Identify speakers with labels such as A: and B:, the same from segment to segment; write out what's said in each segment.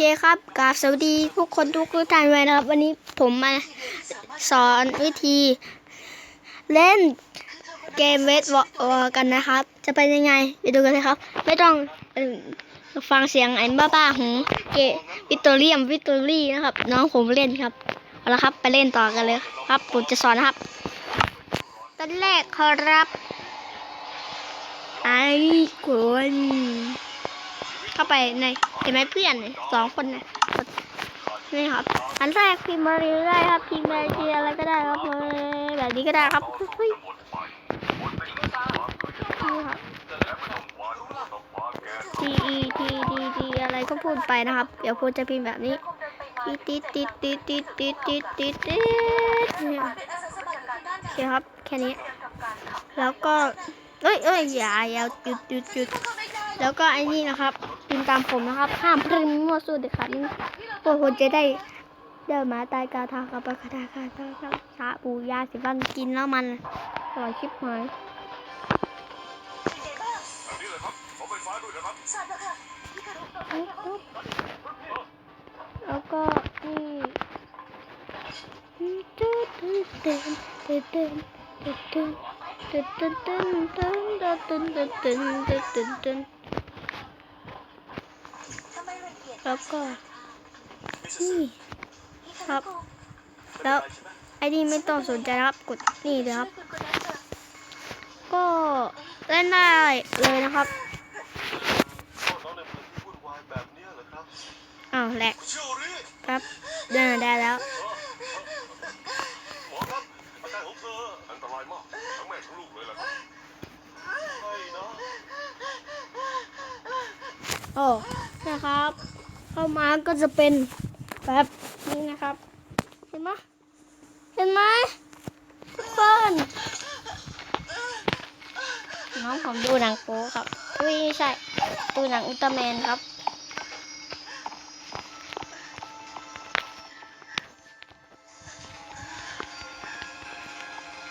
A: คครับกราบสวัสดีทุกคนทุกท่านเลยนะครับ วันนี้ผมมาสอนวิธี เล่นเกมเวทวอร์กันนะครับ จะเป็นยังไงไปดูกันเลยครับ ไม่ต้องอฟังเสียงไอ้บ้าๆของเกวิตเตอรียมวิตเตอรี่นะครับ น้องผมเล่นครับเอาละครับ ไปเล่นต่อกันเลยครับผมจะสอนนะครับตอนแรกครับไอ้คน เข้าไปในเห็นไหมเพื่อนสองคนนี่ยนี่ครับ อันแรกพิมพ์มาเรียได้ครับพิมพ์มาเรียอะไรก็ได้ครับแบบนี้ก็ได้ครับเฮ้ยนี่ครับ T E T D D อะไรก็พูดไปนะครับ เดี๋ยวพูดจะพิมพ์แบบนี้ติดติดติดติดติดติดติดติดติดเนี่ยโอเคครับ แค่นี้ แล้วก็เอ้ยเอ้ยอย่าอย่าหยุดหยุดหยุดแล้วก็ไอ้นี่นะครับ พิมพ์ตามผมนะครับ ห้ามพิมพ์มั่วสู้เด็ดขาดนี่พวกคนจะได้เดินมาตายกาทากับปะคาทาคาทาคาชาปูยาสิฟันกินแล้วมันอร่อยชิบหาย
B: นี่เลยครับขอไฟฟ้าด้วยนะครับ
A: ปุ๊บปุ๊บแล้วก็นี่ตึ๊ดตึ๊ดตึ๊ดตึ๊ดตึ๊ดตึ๊ดตึ๊ดตึ๊ดตึ๊ดตึ๊ดตึ๊ดตึ๊ดตึ๊ดตึ๊ด แล้วก็นี่ครับแล้วไอ้นี่ไม่ต้องสนใจครับกดนี่เลยครับ ก็เล่นได้เลยนะครับ
B: อ้า
A: วแหลกครับเดินได้แล้วโอ้นะครับ เข้ามาก็จะเป็นแบบนี้นะครับ เห็นไหมเห็นไหมทุกคนน้องผมดูหนังโป๊ครับอุ้ยไม่ใช่ดูหนังอุลตร้าแมนครับ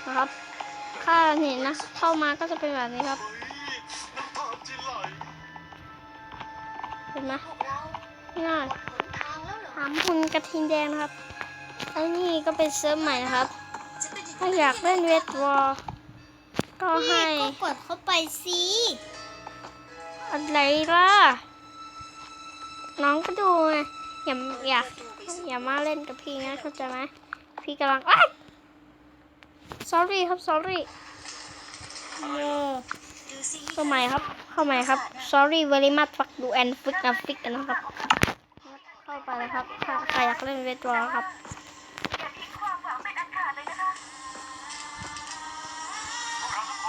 A: นะครับถ้าเห็นนะ เข้ามาก็จะเป็นแบบนี้ครับ เห็นไหม ง่ายถามคุณกระทิงแดงนะครับไอ้นี่ก็เป็นเซิร์ฟใหม่นะครับ ถ้าอยากเล่นเวทวอลก็ให้
C: ก็กดเข้าไปสิ
A: อะไรล่ะ น้องก็ดูไงอย่าอย่าอย่ามาเล่นกับพี่นะเข้าใจไหมพี่กำลังอ้าย sorry ครับ sorry เออเข้าใหม่ครับ เข้าใหม่ครับ sorry very much fuck you and fuck and fuck กันนะครับ เข้าไปนะครับถ้าใครอยากเล่นเวทวอลครับ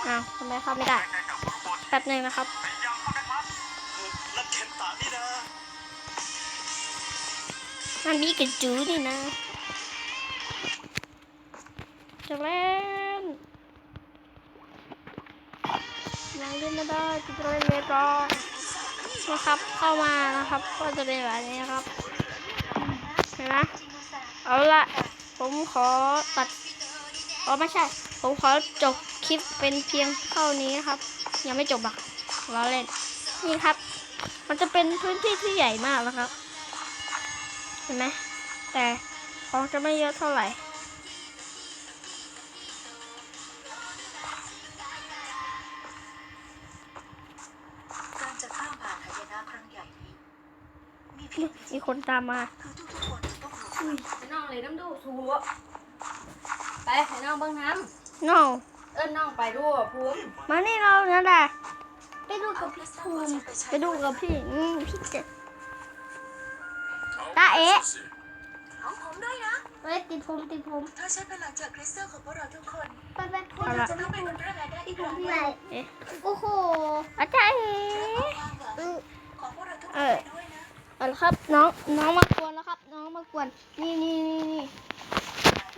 A: อ้าวทำไมเข้าไม่ได้แป๊บหนึงนะครับ
B: นักเข็นตานี่นะ
A: มันมีกระจูนี่นะจะเล่นยังเล่นไม่ได้จะเล่นเวทบอล นะครับ เข้ามานะครับ ก็จะเป็นแบบนี้นะครับเห็นไหมเอาละผมขอตัดอ๋อไม่ใช่ ผมขอจบคลิปเป็นเพียงเท่านี้นะครับ ยังไม่จบหรอกเราเล่น นี่ครับ มันจะเป็นพื้นที่ที่ใหญ่มากนะครับ เห็นไหมแต่ของจะไม่เยอะเท่าไหร่
D: มีเพียงวิธี
A: มีคนตามมา
D: คือทุกๆคนจะต้องรู้
E: ให้น้องเลยน้ำดูสูไปให้น้องเบิ่งน้
A: no ำ
E: เอิ้นน้องไปดูภูมิ
A: มานี่เราเนี่ยแหละไปดู
D: เอา
A: กับ
D: คริ
A: พี่
D: สตัล
A: ภู
D: วอ
A: มิ
D: ชไปใช้
A: ไปดูกับพี่อืมพี่เจ็ด ตาเอ๊ะ
D: ของผมด้วยนะ
A: เอ้ยติดผมติดผม
D: ถ้าใช้พลังจากคริสตัลของพวกเราทุกคน
C: ไปไป
D: พวกเราจะต้องเป็นคนร่างกายได้อีกครั้งหนึ่ง
A: เอ๊ะ
C: โอ้โห
A: อาจารย์
D: ความหวัง
A: เออ
D: ของพวกเราทุกค
A: เอนอ
D: ไปด้วยนะ
A: เอาละครับ น้องน้องมากวนแล้วครับ น้องมากวน นี่นี่นี่นี่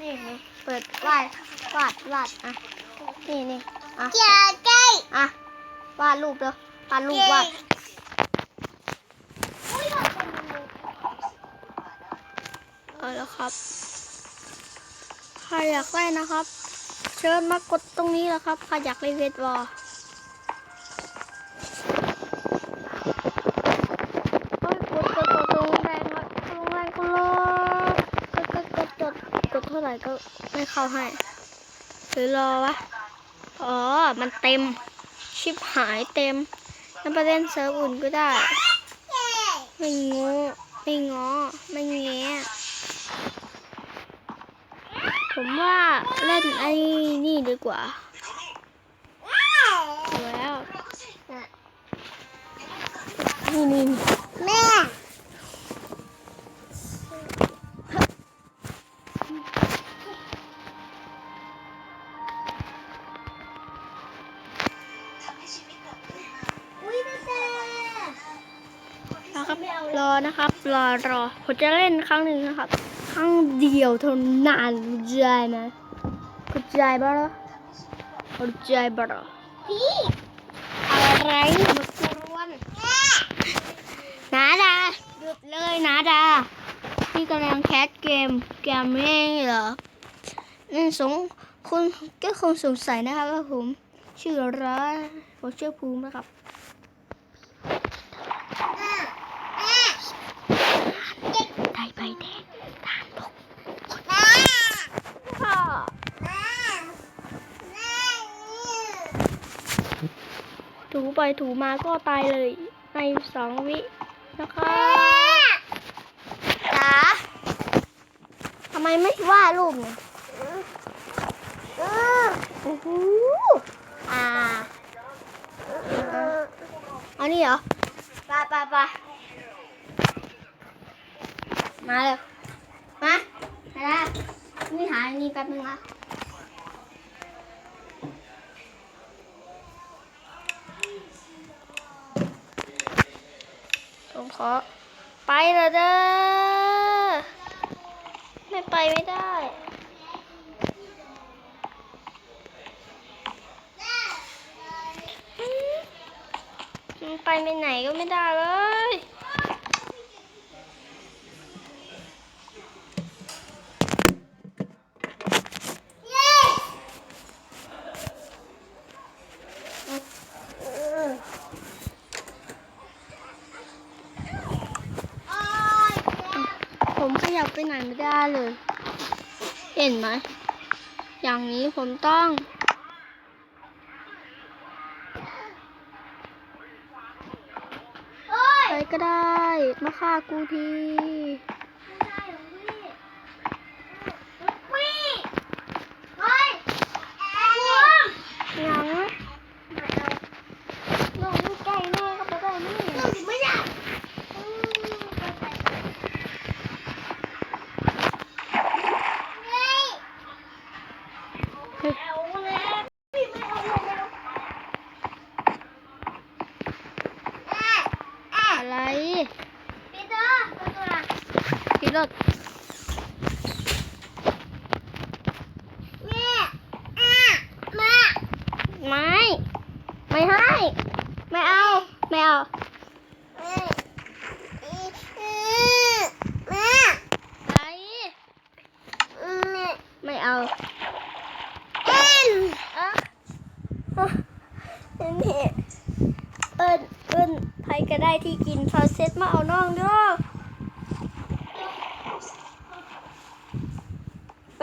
A: นี่นี่เปิดวาดวาดวาดอะนี่นี่อะ
C: อย่าใกล้
A: อะวาดรูปเด้อวาดรูปวาดเอาแล้วครับใครอยากเล่นนะครับ เชิญมากดตรงนี้แล้วครับใครอยากเล่นเวทบอลเฮ้ยกดกดกดตรงแรงเลย ร่ก็ไม่เข้าให้ หรือรอวะ อ๋อ มันเต็ม ชิปหายเต็มนั่นไปเล่นเซิร์ฟอื่นก็ได้ ไม่งอไม่งอไม่แงผมว่าเล่นไอ้นี่ดีกว่าแล้วนี่นี่ รับรอนะครับ รอรอผมจะเล่นครั้งหนึ่งนะครับ ครั้งเดียวเท่านั้นเข้าใจไหมเข้าใจบ้าเหรอเข้าใจบ้าเหรออะไรมากวนนาดาหยุดเลยนาดาพี่กำลังแคสเกมเกมนี้เหรอนั่นสงคุณก็คงสงสัยนะครับว่าผมชื่ออะไรผมชื่อภูมินะครับ ไทยใบแดงทานบกพ่อ ถูไปถูมาก็ตายเลยในสองวินะคะจ๋าทำไมไม่ว่ารูปเนี่ยโอ้โหอ่าเอานี่เหรอไปไปไปมาเลยมาไปละนี่หาอันนี่แป๊บนึงละ ขอ ไปเลยเด้อ ไม่ไปไม่ได้ ไปไปไหนก็ไม่ได้เลย ยับไปไหนไม่ได้เลย เห็นไหม อย่างนี้ผมต้อง ไปก็ได้ มาฆ่ากูทียังลงใกล้แม่ก็ไปได้ไม่ได้ อะไรปิดรถไม่ ไม่ให้ ไม่เอา ไม่เอาอะไรไม่เอาเอ็นอะนี่เอิญเอิญใครก็ได้ที่กินพาเซ็ตมาเอาน้องด้อไป